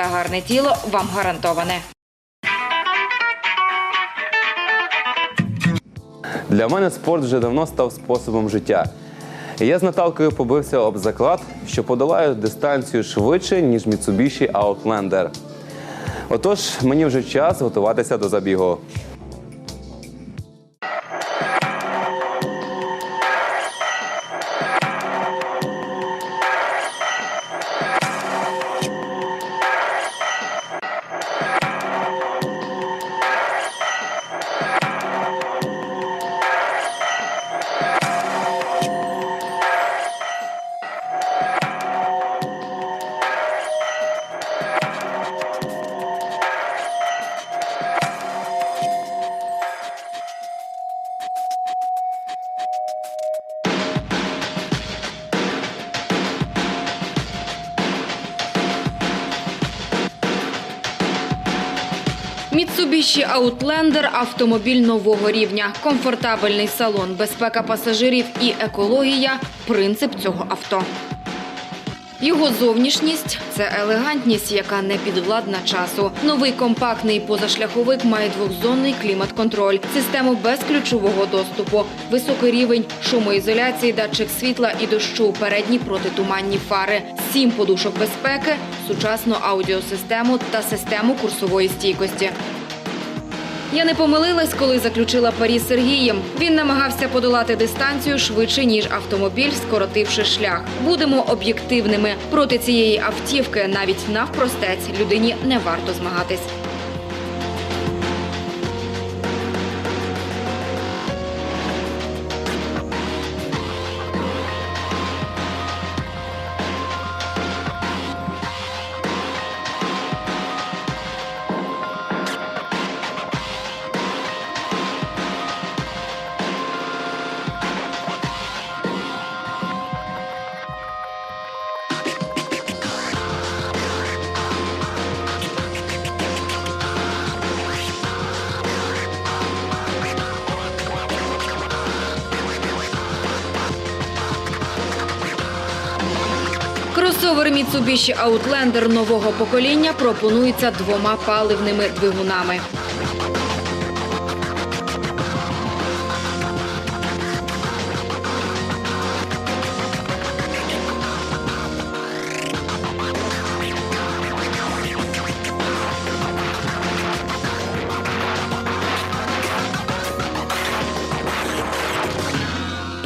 та гарне тіло вам гарантоване. Для мене спорт вже давно став способом життя. Я з Наталкою побився об заклад, що подолаю дистанцію швидше, ніж Mitsubishi Outlander. Отож, мені вже час готуватися до забігу. Mitsubishi Outlander – автомобіль нового рівня, комфортабельний салон, безпека пасажирів і екологія – принцип цього авто. Його зовнішність – це елегантність, яка не підвладна часу. Новий компактний позашляховик має двохзонний клімат-контроль, систему безключового доступу, високий рівень шумоізоляції, датчик світла і дощу, передні протитуманні фари, сім подушок безпеки, сучасну аудіосистему та систему курсової стійкості. Я не помилилась, коли заключила парі з Сергієм. Він намагався подолати дистанцію швидше, ніж автомобіль, скоротивши шлях. Будемо об'єктивними. Проти цієї автівки навіть навпростець людині не варто змагатись. Кросовер Mitsubishi Outlander нового покоління пропонується двома паливними двигунами.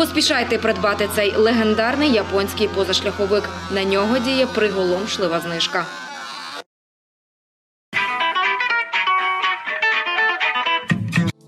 Поспішайте придбати цей легендарний японський позашляховик. На нього діє приголомшлива знижка.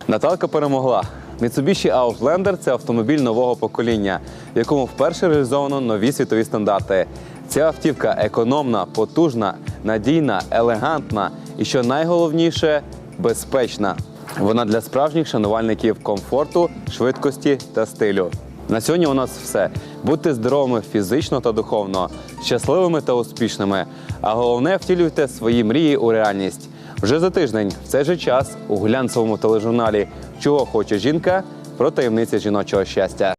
Наталка перемогла. Mitsubishi Outlander – це автомобіль нового покоління, в якому вперше реалізовано нові світові стандарти. Ця автівка економна, потужна, надійна, елегантна і, що найголовніше, безпечна. Вона для справжніх шанувальників комфорту, швидкості та стилю. На сьогодні у нас все. Будьте здоровими фізично та духовно, щасливими та успішними. А головне втілюйте свої мрії у реальність. Вже за тиждень в цей же час у глянцевому тележурналі Чого хоче жінка про таємниці жіночого щастя.